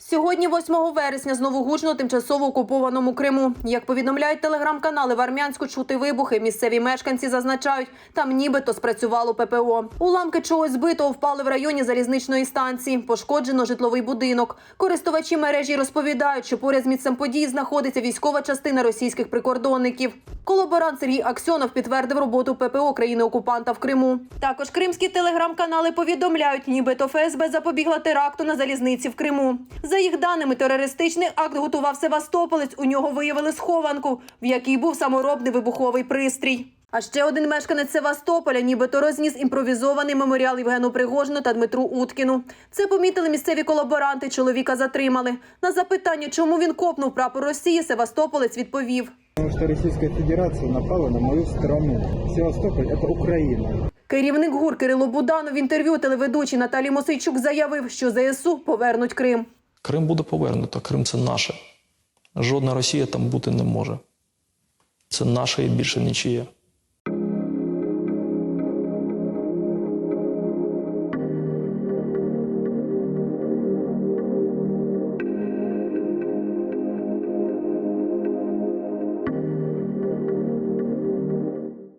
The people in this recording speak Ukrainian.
Сьогодні, 8 вересня, знову гучно тимчасово окупованому Криму. Як повідомляють телеграм-канали в Армянську, чути вибухи. Місцеві мешканці зазначають, там нібито спрацювало ППО. Уламки чогось збитого впали в районі залізничної станції. Пошкоджено житловий будинок. Користувачі мережі розповідають, що поряд з місцем подій знаходиться військова частина російських прикордонників. Колаборант Сергій Аксьонов підтвердив роботу ППО країни-окупанта в Криму. Також кримські телеграм-канали повідомляють, нібито ФСБ запобігла теракту на залізниці в Криму. За їх даними, терористичний акт готував Севастополець. У нього виявили схованку, в якій був саморобний вибуховий пристрій. А ще один мешканець Севастополя нібито розніс імпровізований меморіал Євгену Пригожину та Дмитру Уткіну. Це помітили місцеві колаборанти. Чоловіка затримали. На запитання, чому він копнув прапор Росії, Севастополець відповів. Потому что Российская Федерация напала на мою страну. Севастополь – это Украина. Керівник ГУР Кирило Буданов в інтерв'ю телеведучій Наталі Мосейчук заявив, що ЗСУ повернуть Крим. Крим буде повернуто, Крим це наше. Жодна Росія там бути не може. Це наше і більше нічиє.